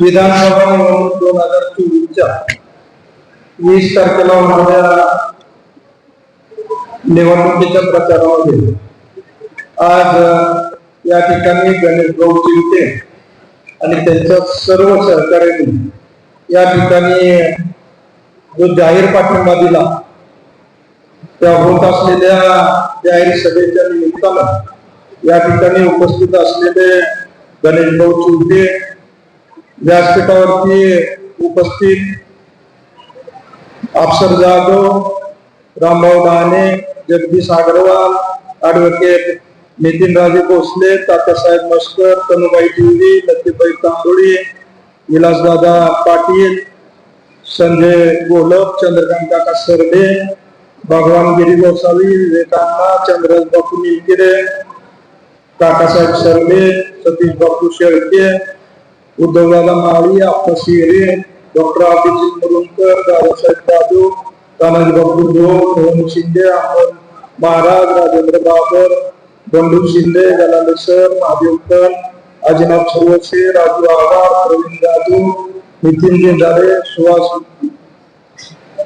विधानसभा निवडणूक दोन हजार चोवीसच्या वीस तारखेला होणाऱ्या निवडणुकीच्या प्रचारामध्ये आज या ठिकाणी गणेश भाऊ चिमटे आणि त्यांच्या सर्व सहकार्यांनी या ठिकाणी जो जाहीर पाठिंबा दिला त्या होत असलेल्या जाहीर सभेच्या निमित्तानं या ठिकाणी उपस्थित असलेले गणेश भाऊ चिमटे व्यासपीठावरती उपस्थित अफसर जाधव रामभाऊ डहाणे जगदीश अग्रवाल ऍडव्होकेट नितीन राजे भोसले तात्यासाहेब मस्कर तनुबाई टिवली लतीबाई तांबोळी विलासदादा पाटील संजय गोलप चंद्रकांत काका सरडे भगवान गिरी गोसावी विवेकांना चंद्रज बापू निलगिरे काकासाहेब सरडे सतीश बापू शेळके उद्धवदादा माळी आपसी हिरे डॉक्टर अभिजित मुरुंकर दादासाहेब दादू तानाजी बापू धोक मोहन शिंदे अमोल महाराज राजेंद्र बाबर बंडू शिंदे गलालेश्वर सर महादेव कन अजिनाथ सुरवसे राजू आवार प्रवीण दादू नितीन जिंदारे सुहास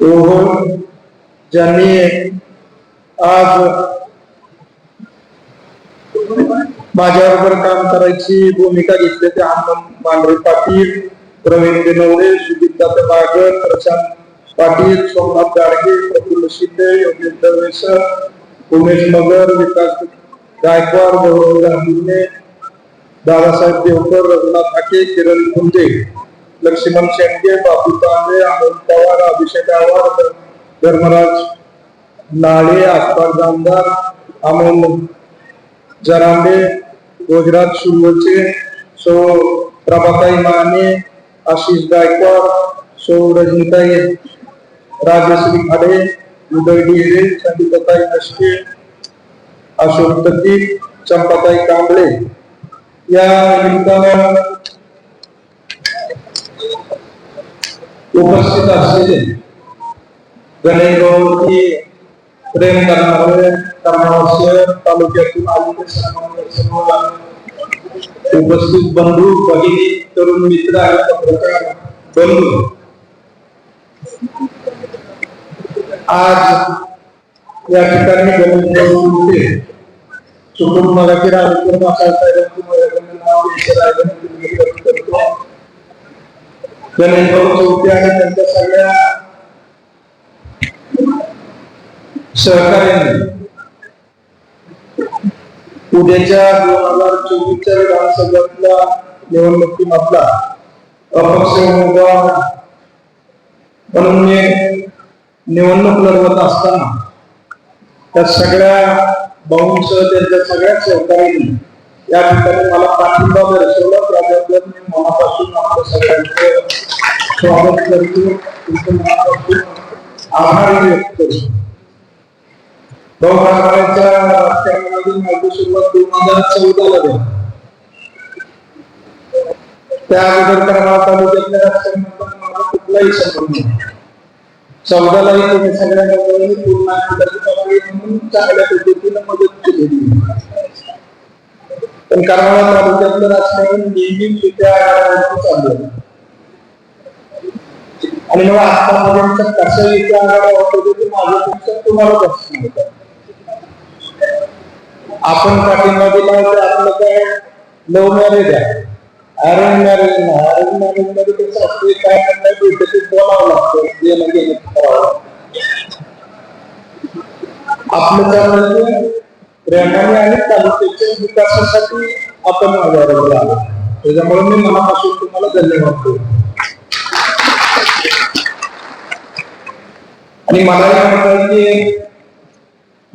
ओहन ज्यांनी आज माझ्याबरोबर काम करायची भूमिका घेतली ते आनंद मांढरे पाटील प्रवीण दिनवडे सुदीप दाते बागर प्रशांत पाटील सोमनाथ गाडगे प्रफुल्ल शिंदे योगेश दवेसर उमेश मगर विकास गायकवाड गौरव गांधीने दादासाहेब देवकर रघुनाथ हाके किरण कुंदे लक्ष्मण शेंडगे बापू तांबे अमोल पवार अभिषेक आवार धर्मराज नाळे आसपास जामदार अमोल जरांडे गुजरात सुरू हो सो प्रभाताई माने, आशीष गायकवाड़, सो रजनीताई, राजेश्री खड़े, उदय डिहरे चंडीपताई नस्के अशोक तकी चंपाताई कांबले या निमित्ताने उपस्थित असलेले गणेश प्रेम करणारे कर्मावश्य तालुक्यातून आलेले सर्व सर्व उपस्थित बंधू भगिनी तरुण मित्र आणि पत्रकार बंधू आज या ठिकाणी गणेश भाऊ होते सुकुट मराठी राजकीय भाषा साहेबांची माझ्याकडे नाव ईश्वरायला करतो गणेश भाऊ चौथे आणि त्यांच्या सगळ्या सहकार्याने उद्याच्या दोन हजार चोवीसच्या विधानसभेतल्या निवडणुकीमधला अपक्ष उमेदवार म्हणून मी निवडणूक लढवत असताना त्या सगळ्या भाऊंसह त्यांच्या सगळ्या सहकार्यांनी या ठिकाणी मला पाठिंबा दर्शवला. त्याबद्दल मी मनापासून आपल्या सगळ्यांचं स्वागत करतो. तुमचं मनापासून आभार व्यक्त करतो. बहुभागाच्या राजकारणामध्ये माझी सुरुवात दोन हजार झाली. त्या अगोदर करमाळा तालुक्यातल्या मला कुठलाही संबंध नाही. चौदालाही तुम्ही पूर्ण म्हणून चांगल्या मदत केलेली पण करमाळा तालुक्यातलं राजकारण नेहमी त्या आघाड्यावरती चालू आहे. आणि मला आतापर्यंत कसं इथे होतो ते तुम्हाला जास्त माहीत आपण पाठिंबा दिला तर आपलं काय? लव्ह मॅरेज आहे. अरेंज मॅरेज नाही. अरेंज मॅरेजमध्ये कसं असते काय करणार भेटत बोलावं लागतं. देणं म्हणजे घेणं करावं लागतं. आपलं चाललं प्रेमाने म्हणजे? आणि तालुक्याच्या विकासासाठी आपण आजारावर आलो. त्याच्यामुळे मी मनापासून तुम्हाला धन्यवाद देतो. आणि मला म्हणतात की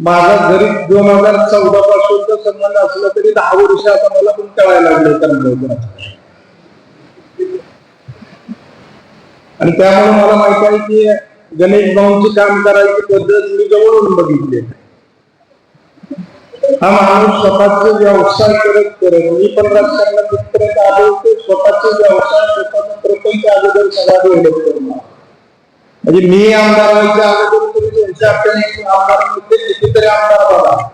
माझा जरी दोन हजार चौदा पासून संबंध असला तरी दहा वर्ष आता मला पण कळायला लागले कर्मयोगात आणि त्यामुळे मला माहीत आहे की गणेश भाऊंची काम करायची पद्धत मी जवळून बघितली हा माणूस स्वतःचे व्यवसाय करत करत मी पण राजकारणात इथपर्यंत आलो होतो स्वतःचे व्यवसाय स्वतःचा प्रपंच अगोदर सगळा डेव्हलप करणार म्हणजे मी आमदार व्हायच्या अगोदर कितीतरी आमदार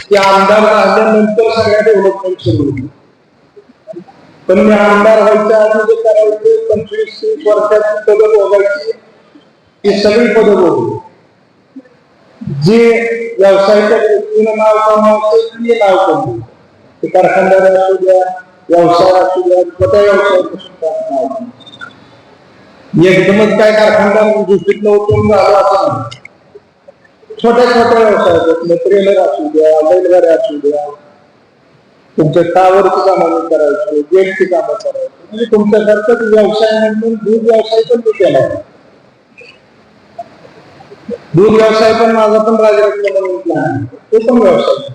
की आमदार झाल्यानंतर सगळ्या डेव्हलपमेंट सुरू होती पण मी आमदार व्हायच्या आधी जे करायचे पंचवीस तीस वर्षाची पदं ती सगळी पदं भोगली जे व्यवसायाच्या दृष्टीनं नाव कमावते ते नाव कमवतं ते कारखानदार असू द्या व्यवसाय असू द्या छोट्या व्यवसायापासून नाव एकदमच काय कारखानदार दृष्टीतलं उतरून झालं असं छोट्या छोट्या व्यवसायात ट्रेलर असू द्या बैलगाड्या असू द्या. तुमच्या टावरची कामं करायची गेटची कामं करायची. म्हणजे तुमच्यासारखंच व्यवसाय म्हणून दूध व्यवसाय पण मी केला. दूध व्यवसाय पण माझा पण राजरत्न म्हणून आहे. तो पण व्यवसाय.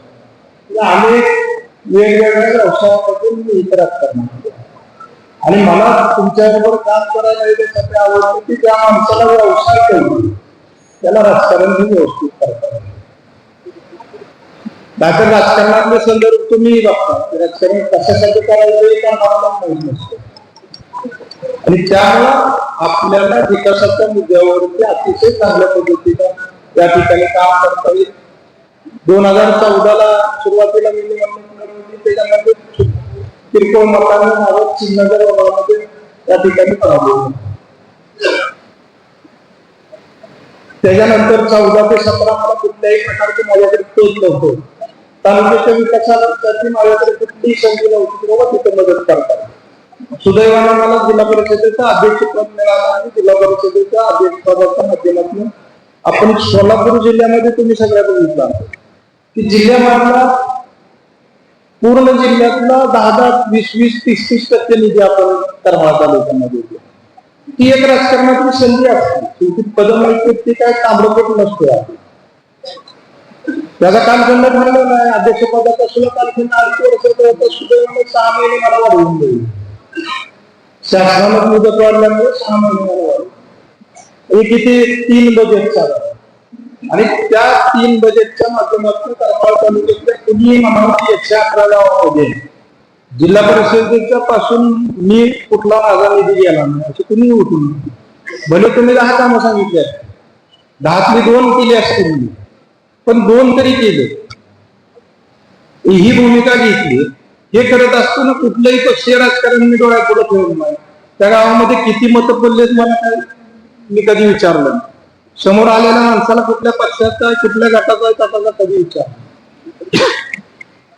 म्हणजे आम्ही वेगवेगळ्या व्यवसायापासून मी इतरात करणार. आणि मला तुमच्याबरोबर काम करायला त्यासाठी आवडतं की त्या माणसाला व्यवसाय करू त्याला राजकारण व्यवस्थित करता येईल. नाहीतर राजकारणातले संदर्भ तुम्ही बघता. राजकारण कशासाठी करायचं हे का मला माहीत नसतं. आणि त्यामुळं आपल्याला विकासाच्या मुद्द्यावरती अतिशय चांगल्या पद्धतीनं या ठिकाणी काम करता येईल. दोन हजार चौदाला सुरुवातीला मी निवडणूक लढवली त्याच्यामध्ये किरकोळ मतांना माझं चिन्हनगर वगळामध्ये त्या ठिकाणी पराभव त्याच्यानंतर चौदा ते सतरा मला कुठल्याही प्रकारचे माझ्याकडे पेज नव्हतं. तालुक्याच्या विकासासाठी माझ्याकडे कुठलीही संधी नव्हती बाबा तिथे मदत करतात. सुदैवानं मला जिल्हा परिषदेचा अध्यक्षपद मिळाला आणि जिल्हा परिषदेच्या अध्यक्षपदाच्या माध्यमातून आपण सोलापूर जिल्ह्यामध्ये तुम्ही सगळ्या बघितला की जिल्ह्यामधला पूर्ण जिल्ह्यातला दहा दहा वीस वीस तीस तीस टक्के निधी आपण करमाळा तालुक्यामध्ये देतो ती एक राजकारणाची संधी असते. शेवटी पदं ती काय ताम्रपट नसतो त्याचा कालखंड ठरलेला नाही. अध्यक्षपदाचा सुद्धा कालखंड आठ वर्षाचा सुदैवाने सहा महिने मला वाढवून देईल. शासनानं मुदत वाढल्यामुळे सहा महिने मला वाढवून हे किती? तीन बजेट चालू आणि त्या तीन बजेटच्या माध्यमातून करमाळ तालुक्यातल्या कुणीही म्हणावं एकशे अकरा गावामध्ये जिल्हा परिषदेच्या पासून मी कुठला माझा निधी गेला नाही असे कुणी उठून भले तुम्ही दहा कामं सांगितले दहातली दोन केली असतील मी पण दोन तरी केले. ही भूमिका घेतली. हे करत असताना कुठलंही पक्षीय राजकारण मी डोळ्यापुढे ठेवलं नाही. त्या गावामध्ये किती मतं पडलेत मला काय मी कधी विचारलं नाही. समोर आलेल्या माणसाला कुठल्या पक्षाचा आहे कुठल्या गटाचा आहे त्याचा कधी विचार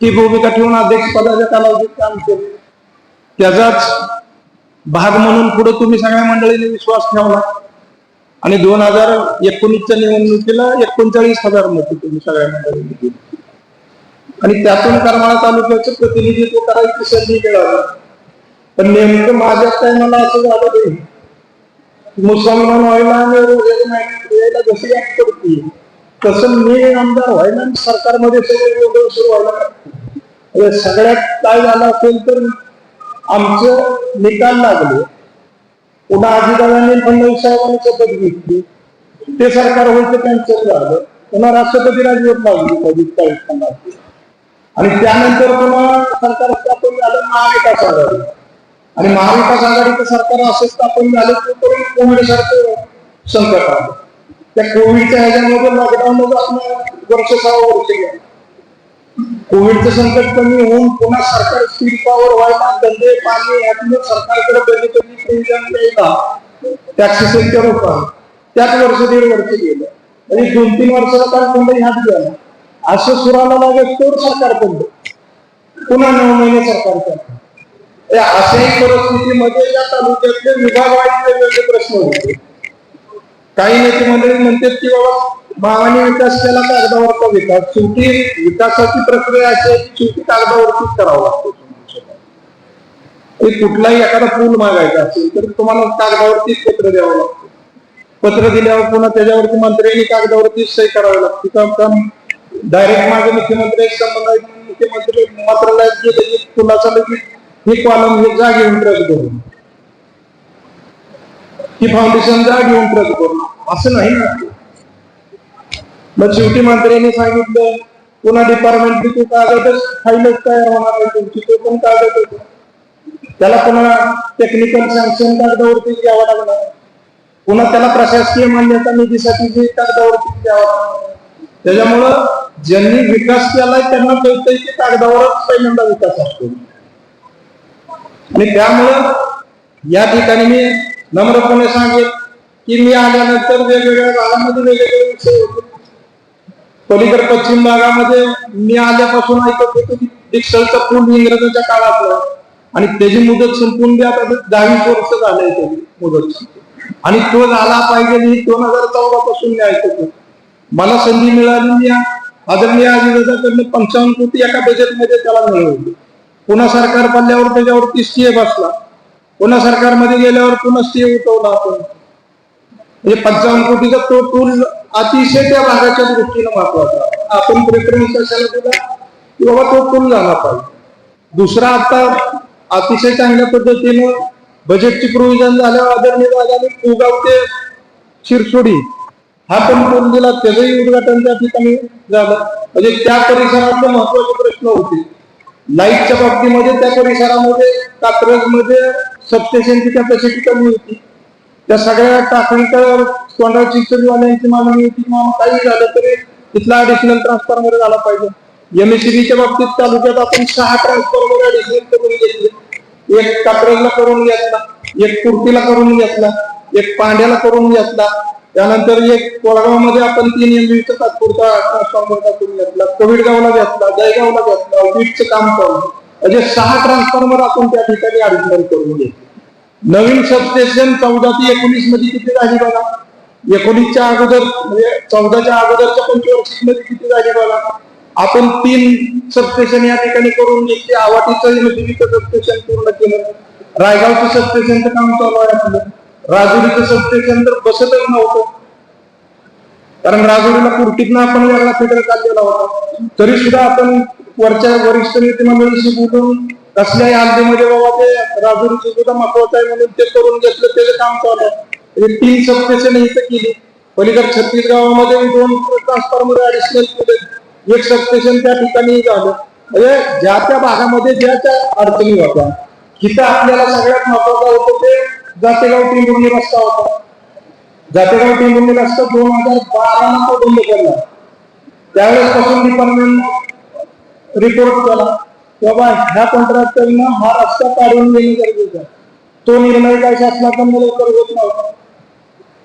ती भूमिका ठेवून अध्यक्षपदाच्या कालावधीत काम केले. त्याचाच भाग म्हणून पुढे तुम्ही सगळ्या मंडळीने विश्वास ठेवला. आणि दोन हजार एकोणीसच्या निवडणुकीला एकोणचाळीस हजार मते तुम्ही सगळ्या मंडळीने दिली. आणि त्यातून करमाळा तालुक्याचं प्रतिनिधित्व करायची संधी मिळाली. पण नेमकं माझ्या काय मला असं झालं नाही. मुसलमान व्हायला आणि जशी ऍक्ट करते तसं मी आमदार व्हायला सरकारमध्ये सगळे वेगळं सुरू व्हायला सगळ्यात काय झालं असेल तर आमचं निकाल लागले. पुन्हा अजितदादांनी फडणवीस साहेबांनी शपथ घेतली. ते सरकार व्हायचं कॅन्सल झालं. पुन्हा राष्ट्रपती राजवट लागली कधी आणि त्यानंतर पुन्हा सरकार स्थापन झालं महाविकास आघाडी. आणि महाविकास आघाडीचं सरकार असं स्थापन झालं तोपर्यंत कोविड सारखं संकट आलं. त्या कोविडच्या ह्याच्यामध्ये लॉकडाऊन आपलं वर्ष सहा वर्ष गेलं. कोविडचं संकट कमी होऊन पुन्हा सरकार स्पीड पॉवर व्हायला धंदे पाणी यातून सरकारकडे बघितलं पेन्शन द्यायला टॅक्स सेक्टर होता. त्याच वर्ष दीड वर्ष गेलं. आणि दोन तीन वर्षाला काल कोणताही हात गेला. असं सुराला लागत तर सरकार पडलं पुन्हा नऊ महिने सरकार चाललं. या अशाही परिस्थितीमध्ये या तालुक्यातले विभागवाईज वेगवेगळे प्रश्न होते. काही नेते मंडळी म्हणतात की बाबा भावाने विकास केला कागदावरचा विकास. शेवटी विकासाची प्रक्रिया अशी आहे की शेवटी कागदावरतीच करावं लागतो कुठलाही एखादा पूल मागायचा असेल तर तुम्हाला कागदावरतीच पत्र द्यावं लागतं. पत्र दिल्यावर पुन्हा त्याच्यावरती मंत्र्यांनी कागदावरती सही करावी लागते. कारण डायरेक्ट माझे मुख्यमंत्री एक संबंध मुख्यमंत्री मंत्रालयात गेले की पुलाचा लगेच ही कॉलम हे जा घेऊन ट्रक करून ही फाउंडेशन जा घेऊन ट्रक करून असं नाही ना? मग शेवटी मंत्र्यांनी सांगितलं पुन्हा डिपार्टमेंटची तो कागदच फाईलच तयार होणार आहे तुमची तो पण कागद होतो त्याला पुन्हा टेक्निकल सँक्शन कागदावरती द्यावं लागणार. पुन्हा त्याला प्रशासकीय मान्यता निधीसाठी जे कागदावरती द्यावं लागणार. त्याच्यामुळं ज्यांनी विकास केलाय त्यांना कळतंय की कागदावरच पहिल्यांदा विकास असतो. आणि त्यामुळं या ठिकाणी मी नम्रपणे सांगेन की मी आल्यानंतर वेगवेगळ्या भागामध्ये वेगवेगळे विषय होते. पलीकड पश्चिम भागामध्ये मी आल्यापासून ऐकत होतो की डिक्सलचा पूल इंग्रजांच्या काळातला आणि त्याची मुदत संपून द्या आता दहावीस वर्ष झालंय त्याची मुदत आणि तो झाला पाहिजे ही दोन हजार चौदा पासून मी ऐकत होतो. मला संधी मिळाली मी आदरणीय आजीदादाकडनं पंचावन्न कोटी एका बजेटमध्ये त्याला मिळवली पुन्हा सरकार पडल्यावर त्याच्यावरती स्टे बसला पुन्हा सरकारमध्ये गेल्यावर पुन्हा स्टे उठवला आपण. म्हणजे पंचावन्न कोटीचा तो टूल अतिशय त्या भागाच्या दृष्टीनं महत्त्वाचा. आपण प्रेफरन्स कशाला दिला? की बाबा तो टूल झाला पाहिजे. दुसरा आता अतिशय चांगल्या पद्धतीनं बजेटची प्रोव्हिजन झाल्यावर आदरणीय दादाने कुगाव ते शिरसोडी हा पण टूल दिला. त्याचंही उद्घाटन त्या ठिकाणी झालं. म्हणजे त्या परिसरातले महत्त्वाचे प्रश्न होते. लाईटच्या बाबतीमध्ये त्या परिसरामध्ये कात्रजमध्ये सबस्टेशनची कॅपॅसिटी कमी होती. त्या सगळ्या टाकणीकर तोंडाळ चिंचणीवाल्यांची मागणी होती. किंवा काही झालं तरी तिथला ऍडिशनल ट्रान्सफॉर्मर झाला पाहिजे. एमएससीबीच्या बाबतीत तालुक्यात आपण सहा ट्रान्सफॉर्मर ऍडिशनल करून घेतले. एक कात्रजला करून घेतला एक कुर्तीला करून घेतला एक पांड्याला करून घेतला त्यानंतर एक कोळगावमध्ये आपण तीन एमबीचा तात्पुरता ट्रान्सफॉर्मर टाकून घेतला कोविड गावला घेतला दहीगावला घेतला वीटचं काम चालू म्हणजे सहा ट्रान्सफॉर्मर आपण त्या ठिकाणी अरेंजमेंट करून घेतले. नवीन सबस्टेशन चौदा ते एकोणीसमध्ये किती झाली बघा? एकोणीसच्या अगोदर म्हणजे चौदाच्या अगोदरच्या पंचवर्षी मध्ये किती झाली बघा? आपण तीन सबस्टेशन या ठिकाणी करून घेतले आवाटीचं एमसीबीचं सबस्टेशन पूर्ण केलं. रायगावचं सबस्टेशनचं काम चालू आहे आपलं. राजुरीचं संस्थेच्या अंदर बसतच नव्हतं. कारण राजुरीला कुर्टीतनं आपण वेगळा फेडर काढलेला होता. तरी सुद्धा आपण वरच्या वरिष्ठ नेते मंडळीशी बोलून कसल्याही हद्दीमध्ये बाबा ते राजुरीचं सुद्धा महत्वाचं आहे म्हणून ते करून घेतलं त्याचं काम चालू आहे. म्हणजे तीन सबस्टेशन इथं केली. पलीकडे छत्तीस गावामध्ये दोन ट्रान्सफॉर्मर ऍडिशनल केले. एक सबस्टेशन त्या ठिकाणी झालं. म्हणजे ज्या त्या भागामध्ये ज्या त्या अडचणी होत्या तिथं आपल्याला सगळ्यात महत्वाचं होतं ते जातेगाव टिंबुर्णी रस्ता होता. जातेगाव टिंबुर्णी रस्ता दोन हजार बारा तो बंद केला त्यावेळेस पासून डिपार्टमेंट रिपोर्ट केला. बाबा ह्या कॉन्ट्रॅक्टरनं हा रस्ता काढून घेणे गरजेचं तो निर्णय काय शासनाकडून लवकर होत नव्हता.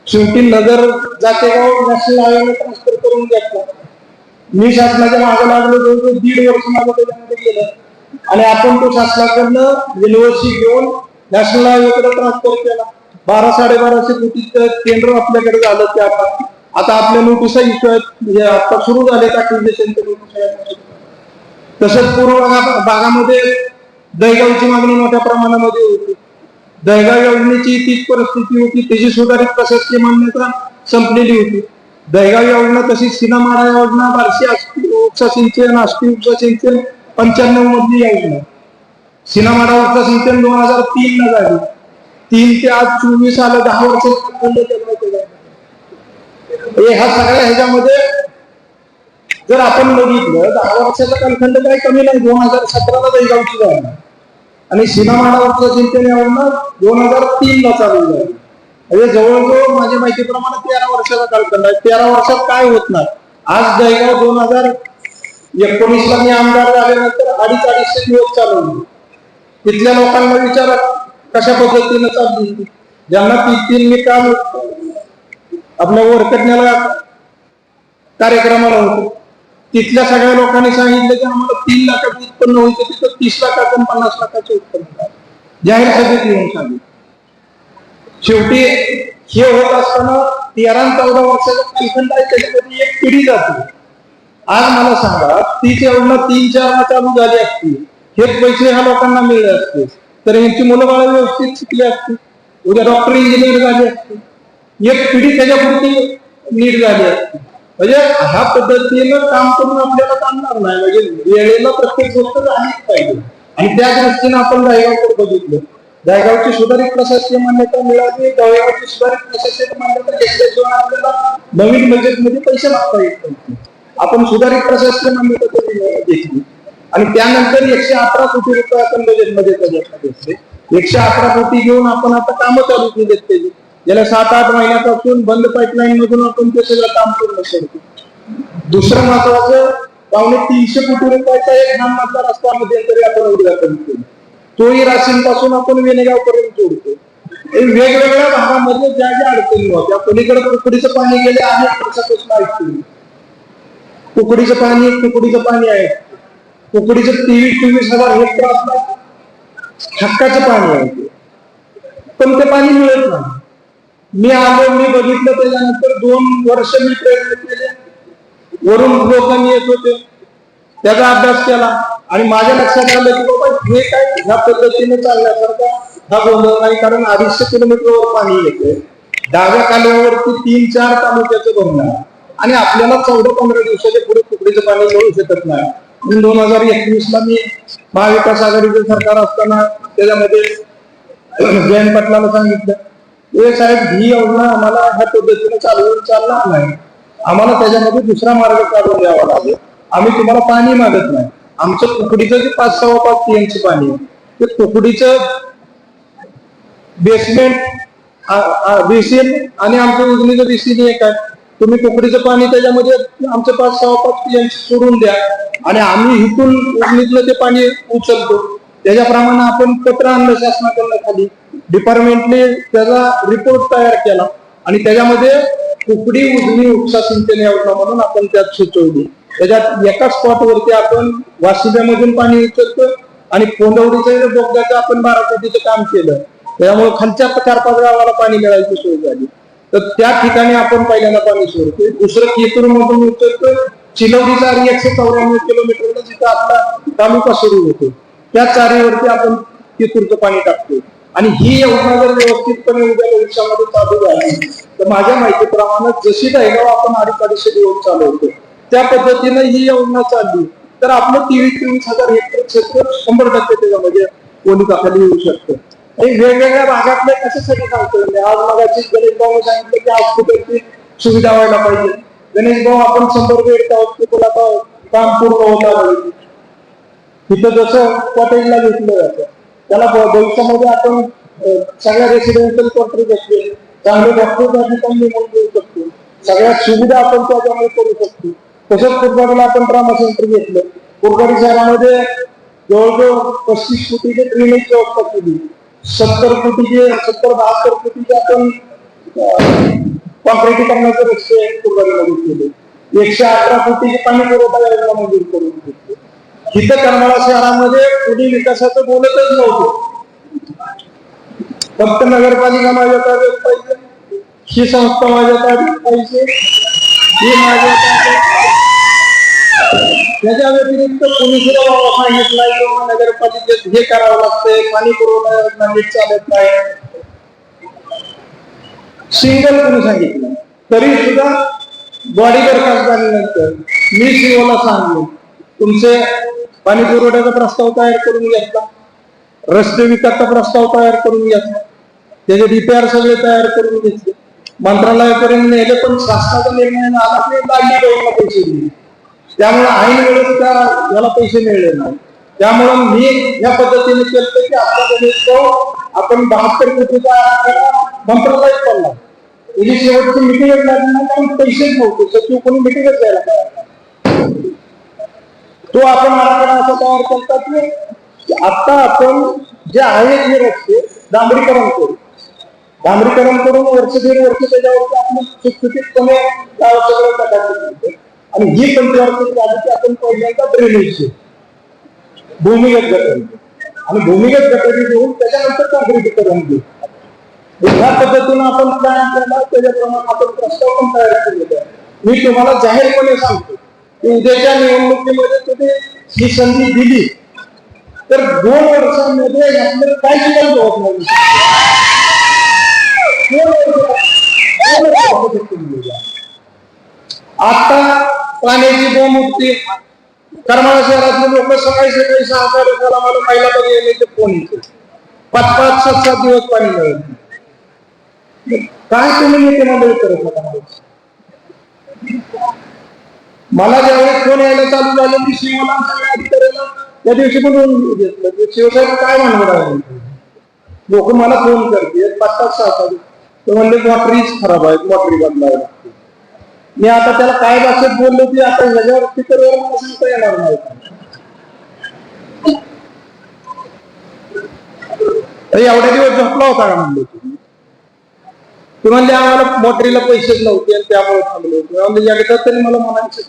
शेवटी Nagar Jategaon national highway transfer करून घेतला. मी शासनाच्या मागे लागलो जवळजवळ दीड वर्ष माझं त्याच्यामध्ये गेलं. आणि आपण तो शासनाकडनं युनिव्हर्सिटी घेऊन नॅशनल हायवेकडे ट्रान्सफर केला. बारा साडेबाराशे कोटीचं केंद्र आपल्याकडे झालं त्या आता आपल्या नोटिसा इथं आता सुरू झाले ऍक्टिव्हिजेशनचे नोटिसा तसंच पूर्व भागामध्ये दहगावची मागणी मोठ्या प्रमाणामध्ये होती. दहगाव योजनेची तीच परिस्थिती होती. त्याची सुधारित प्रशासकीय मान्यता संपलेली होती. दहगाव योजना तशीच सिनामाडा योजना बार्शी उपसा सिंचन आष्टी उपसा सिंचन पंच्याण्णव मधली योजना. सिनेमाडावरचा उपसा सिंचन दोन हजार तीन ला झाली. तीन ते आज चोवीस आलं दहा वर्ष ह्या सगळ्या ह्याच्यामध्ये जर आपण बघितलं दहा वर्षाचा कालखंड काही कमी नाही दोन हजार सतराला दहीगावची झाली. आणि सिनेमाडावरचं चिंतन योजना दोन हजार तीन ला चालू झाली. म्हणजे जवळजवळ माझ्या माहितीप्रमाणे तेरा वर्षाचा कालखंड आहे. तेरा वर्षात काय होत नाही. आज दहीगाव दोन हजार एकोणीस ला मी आमदार झाल्यानंतर अडीच अडीचशे दिवस चालवले. तिथल्या लोकांना विचारा कशा पद्धतीनं चालली ती. ज्यांना तीन तीन काम आपल्या वरकटण्याला कार्यक्रमाला होतो. तिथल्या सगळ्या लोकांनी सांगितलं की आम्हाला तीन लाखाचं उत्पन्न व्हायचं तिथं तीस लाखाचं पन्नास लाखाचं उत्पन्न जाहीर सभेत येऊन सांगितलं. शेवटी हे होत असताना तेरा चौदा वर्षाचा कालखंड आहे त्याच्यामध्ये एक पिढी जाते. आज मला सांगा तीच योजना तीन चार चालू झाली असतील. हे पैसे ह्या लोकांना मिळले असते तर यांची मुलं बाळ व्यवस्थित शिकली असते उद्या डॉक्टर इंजिनियर झाले असते एक पिढी त्याच्यापुरती नीट झाली असते म्हणजे ह्या पद्धतीनं काम करून आपल्याला चालणार नाही. म्हणजे वेळेला प्रत्येक गोष्ट झालीच पाहिजे. आणि त्या दृष्टीनं आपण जायगावकडे बघितलं. जायगावची सुधारित प्रशासकीय मान्यता मिळाली. जळगावची सुधारित प्रशासकीय मान्यता घेतल्याशिवाय आपल्याला नवीन बजेटमध्ये पैसे मागता येत नव्हते. आपण सुधारित प्रशासकीय मान्यता कधी घेतली आणि त्यानंतर एकशे अठरा कोटी रुपये आपण बजेटमध्ये त्याच्यात घेतले एकशे अठरा कोटी घेऊन आपण आता कामं चालू केली त्याची. गेल्या सात आठ महिन्यापासून बंद पाईपलाईन मधून आपण ते सगळं काम पूर्ण करतो दुसरं महत्वाचं पावणे तीनशे कोटी रुपयाचा एक नाम नाममात्र रस्ता मध्यंतरी आपण उद्घाटन केलं. चोळी राशींपासून आपण वेनेगाव पर्यंत जोडतो वेगवेगळ्या भागामध्ये ज्या ज्या अडचणी होत्या पलीकडे कुकडीचं पाणी गेले अनेक वर्षापासून ऐकतो कुकडीचं पाणी कुकडीचं पाणी आहे. कुकडीचं तेवीस चोवीस हजार हेक्टर असतात हक्काचं पाणी आहे पण ते पाणी मिळत नाही. मी आलो मी बघितलं त्याच्यानंतर दोन वर्ष मी प्रयत्न केले. वरून लोकांनी येत होते. त्याचा अभ्यास केला. आणि माझ्या लक्षात आलं की बाबा हे काय ह्या पद्धतीने चालण्यासारखा हा गोंधळ नाही कारण अडीचशे किलोमीटरवर पाणी येते. डाव्या कालव्यावरती तीन चार तालुक्याचं बंधन आहे. आणि आपल्याला चौदा पंधरा दिवसाच्या पुढे तुकडीचं पाणी मिळू शकत नाही. दोन हजार एकवीस ला मी महाविकास आघाडीचं सरकार असताना त्याच्यामध्ये जयंत पाटलाला सांगितलं हे साहेब ही योजना आम्हाला ह्या पद्धतीने चालवून चालणार नाही. आम्हाला त्याच्यामध्ये दुसरा मार्ग काढून द्यावा लागेल. आम्ही तुम्हाला पाणी मागत नाही. आमचं कुकडीचं जे पाच सव्वा पाच पीएमचं पाणी आहे, ते कुकडीचं बेसमेंट बीसीएम आणि आमच्या योजनेचं बीसीने एक आहे. तुम्ही कुकडीचं पाणी त्याच्यामध्ये आमचं पाच सहा पाच पीएम सोडून द्या. आणि आम्ही इथून उजनीतलं ते पाणी उचलतो. त्याच्याप्रमाणे आपण पत्र आणलं शासनाकडनं खाली. डिपार्टमेंटने त्याचा रिपोर्ट तयार केला. आणि त्याच्यामध्ये कुकडी उजनी उपसा सिंचन योजना म्हणून आपण त्यात सुचवली. त्याच्यात एका स्पॉट वरती आपण वाशिब्यामधून पाणी उचलतो आणि कोंडवडीच्या बोगद्याचं आपण बारा कोटीचं काम केलं. त्यामुळे खालच्या चार पाच गावाला पाणी मिळायची सोय झाली. तर त्या ठिकाणी आपण पहिल्यांदा पाणी सोडतो दुसरं केतूर मधून उतरतो चिलवडीचा आणि एकशे चौऱ्याण्णव किलोमीटरला जिथं आपला तालुका सुरू होतो. त्या चारीवरती आपण केतूरचं पाणी टाकतो आणि ही योजना जर व्यवस्थितपणे उद्या भविष्यामध्ये चालू झाली तर माझ्या माहितीप्रमाणे जशी दहेगाव आपण अडीच अडीचशे दिवस चालवतो त्या पद्धतीने ही योजना चालली. तर आपलं तेवीस तेवीस हजार हेक्टर क्षेत्र शंभर टक्के त्याच्यामध्ये काखाली येऊ शकतं. आणि वेगवेगळ्या भागातले कशासाठी सांगतोय आज मगाची गणेश भाऊ सांगितलं की हॉस्पिटलची सुविधा व्हायला पाहिजे. गणेश भाऊ आपण शंभर बेडचं हॉस्पिटल आता काम पूर्ण होता पाहिजे तिथं जसं कॉटेजला घेतलं जातं. त्याला भविष्यामध्ये आपण सगळ्या रेसिडेन्शियल क्वार्टर असते चांगले डॉक्टर त्या ठिकाणी नेमून देऊ शकतो. सगळ्या सुविधा आपण त्याच्यामध्ये करू शकतो. तसंच कुरबाडीला आपण ट्रामा सेंटर घेतलं. कुरबाडी शहरामध्ये जवळजवळ पस्तीस कोटीचे क्लिनिक व्यवस्था केली. सत्तर कोटीचे सत्तर बहात्तर कोटीचे आपण कॉन्क्रिटीकरणाचे रस्ते कुरबाडीमध्ये केले एकशे अठरा कोटीचे पाणी पुरवठा योजना मंजूर करून घेतली. इथं करमाळा शहरामध्ये कुणी विकासाचं बोलतच नव्हतं. फक्त नगरपालिका माझ्या ताब्यात पाहिजे ही संस्था माझ्या ताब्यात पाहिजे ही माझ्या ताब्यात त्याच्या व्यतिरिक्त कोणी सांगितलाय किंवा नगरपालिकेत हे करावं लागतंय पाणी पुरवठा योजना नीट चालत नाही. सिंगल कोणी सांगितलं? तरी सुद्धा बॉडी बरखास्त झाल्यानंतर मी सीओला सांगलो तुमचे पाणी पुरवठ्याचा प्रस्ताव तयार करून घेतला. रस्ते विकासचा प्रस्ताव तयार करून घेतला. त्याचे रिपेअर सगळे तयार करून घेतले. मंत्रालयापर्यंत नेले पण शासनाचा निर्णय आला नाही लागली पैसे दिले. त्यामुळे ऐन वेळेस त्या याला पैसे मिळले नाही. त्यामुळं मी या पद्धतीने केलं की आपल्याकडे तो आपण बहात्तर कोटीचा आराखडा पडला. त्याची शेवटची मिटिंगच लागली कारण पैसेच नव्हते सचिव कोणी मिटिंगच द्यायला तो आपण आराखडा असा तयार करता की आता आपण जे आहे हे रस्ते डांबरीकरण करू. डांबरीकरण करून वर्ष दीड वर्ष त्याच्यावरती आपण सुटसुटीतपणे गाव सगळं टाकायचं आणि ही पंचवार्षिक झाली आपण पहिल्यांदा ड्रेनेज भूमिगत गटर आणि भूमिगत गटरी घेऊन त्याच्यानंतर काँक्रिटीकरण घेऊ ह्या पद्धतीनं आपण प्लॅन केला त्याच्याप्रमाणे आपण प्रस्ताव पण तयार केलेला मी तुम्हाला जाहीरपणे सांगतो की उद्याच्या निवडणुकीमध्ये तुम्ही ही संधी दिली तर दोन वर्षांमध्ये आपल्याला काय शिकायला होत नाही। आता पाण्याची बोंब उठते करमाळा शहरातले लोक सकाळी सकाळी सहा साडेसहाला मला पहिला कधी ते फोन येतो पाच पाच सात सात दिवस पाणी मिळत नाही. काय तुम्ही नेते मंडळी करत होता मला ज्यावेळेस फोन यायला चालू झालं मी शिवला अधिकाऱ्याला त्या दिवशी पण घेतलं. की शिवसाहेब काय म्हणणार आहे? लोक मला फोन करते पाच पाच सहा सात ते म्हणले मोटरीच खराब आहेत मोटरी बदलायला. मी आता त्याला काय भाषेत बोललो की आता ह्याच्यावर स्पीकरवर मला सांगता येणार नाही. एवढे एवढ्या दिवस झोपला होता का म्हणले तू? म्हणले आम्हाला मोटरीला पैसेच नव्हते आणि त्यामुळे थांबले होते. म्हणजे एकदा तरी मला म्हणायचं.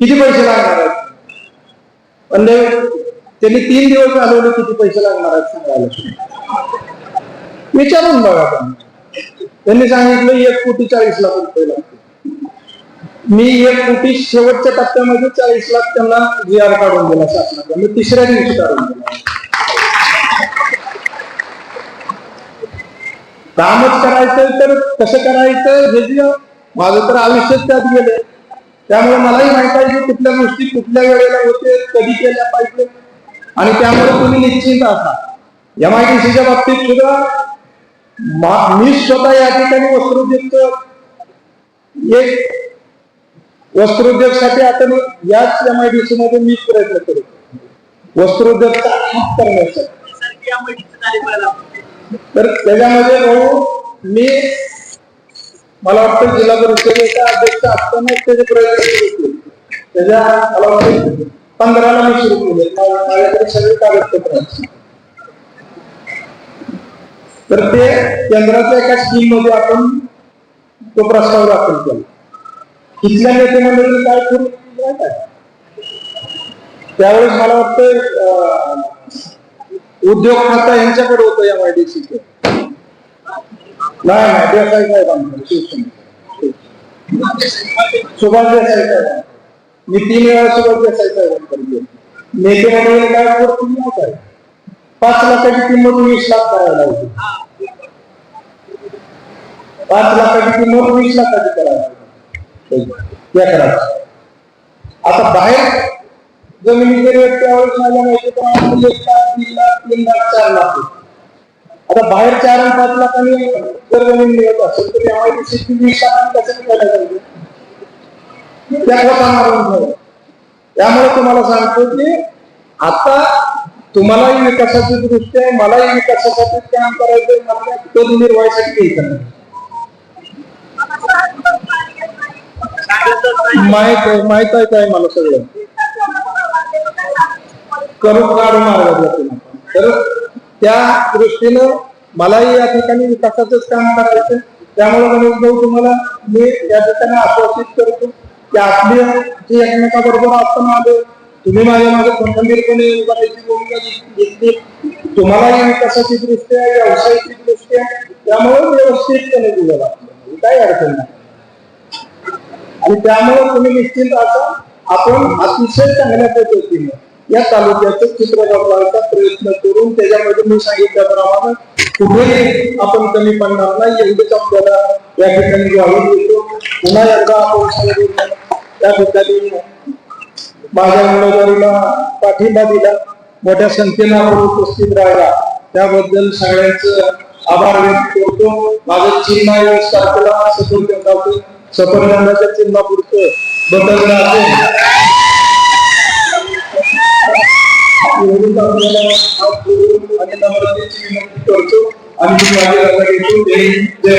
किती पैसे लागणार आहेत? म्हणजे त्यांनी तीन दिवस घालवले किती पैसे लागणार आहेत सांगायला. विचारून बघा पण त्यांनी सांगितलं एक कोटी चाळीस लाख रुपये लागते मी एक कोटी शेवटच्या टप्प्यामध्ये चाळीस लाख त्यांना जी आर काढून दिला शासनाचा. मी तिसऱ्या दिवशी काढून दिला. कामच करायचं तर कसं करायचं हे जे माझं तर आयुष्यच त्यात गेले त्यामुळे मलाही माहीत आहे की कुठल्या गोष्टी कुठल्या वेळेला होते कधी केल्या पाहिजे. आणि त्यामुळे तुम्ही निश्चिंत असा एम आय डी सीच्या बाबतीत सुद्धा मा- स्वतः या ठिकाणी वस्त्रोद्योगचं एक वस्त्रोद्योगसाठी आता मी याच एम आय डी सी मध्ये मी प्रयत्न करतो वस्त्रोद्योगचा हात करण्यासाठी तर त्याच्यामध्ये भाऊ मी मला वाटतं जिल्हा परिषदेचा अध्यक्ष असताना त्याचे प्रयत्न सुरू केले. त्याच्या मला वाटतं पंधराला मी सुरू केले. माझ्याकडे सगळे कागदपत्र. तर ते केंद्राच्या एका स्कीममध्ये आपण तो प्रस्ताव दाखल केला. इथल्या नेते काय करू त्यावेळेस मला वाटतं उद्योग खाता यांच्याकडे होतं या आय नाही नाही देसाई साहेब सुभाष देसाई साहेब मी तीन वेळा सुभाष देसाई साहेबांकडे नेते मंडळी काय करतो पाच लाखाची किंमत वीस लाख करायला होती पाच लाखाची किंमत वीस लाखाची करायला या एकराची आता बाहेर जमिनीचे रेट त्यावेळेस माझ्या माहिती म्हणजे एक लाख तीन लाख तीन लाख चार लाख आता बाहेर चार आणि पाच लाखांनी जर जमीन मिळत असेल तर त्यामुळे शेती वीस लाखांनी कसं करायला पाहिजे? त्या खोटा मारून त्यामुळे तुम्हाला सांगतो की आता तुम्हालाही विकासाची दृष्टी आहे मलाही विकासासाठी काम करायचं मला पद निर्वाहासाठी काही करायचं माहीत आहे माहीत आहे काय मला सगळं. करून काढून मार्गातून तर त्या दृष्टीनं मलाही या ठिकाणी विकासाचंच काम करायचं त्यामुळे गणेश भाऊ तुम्हाला मी या ठिकाणी आश्वासित करतो की आपली जी एकमेकाबरोबर असताना आलो तुम्ही माझ्या मागे खंबीरपणे उभारायची भूमिका घेतली. तुम्हालाही विकासाची दृष्टी आहे दृष्ट्या दृष्टी आहे. त्यामुळे व्यवस्थितपणे दिलेला काही अडचण नाही. आणि त्यामुळे तुम्ही निश्चित असा आपण अतिशय चांगल्या पद्धतीने या तालुक्याचं चित्र बदलायचा प्रयत्न करून त्याच्यामध्ये मी सांगितल्याप्रमाणे कुठेही आपण कमी पडणार नाही एवढीच आपल्याला या ठिकाणी घालून देतो पुन्हा एकदा आपण त्या ठिकाणी माझ्या उमेदवारीला पाठिंबा दिला. मोठ्या संख्येने आपण उपस्थित राहिला. त्याबद्दल सगळ्यांचं आभार व्यक्त करतो. माझं चिन्ह आहे वीस तारखेला सफरचंदाचं सफरचंदाच्या चिन्हापुरतं बदललं असेल एवढंच आपल्याला आणि नम्रतेची विनंती करतो. आणि मी माझी रजा घेतो जय जय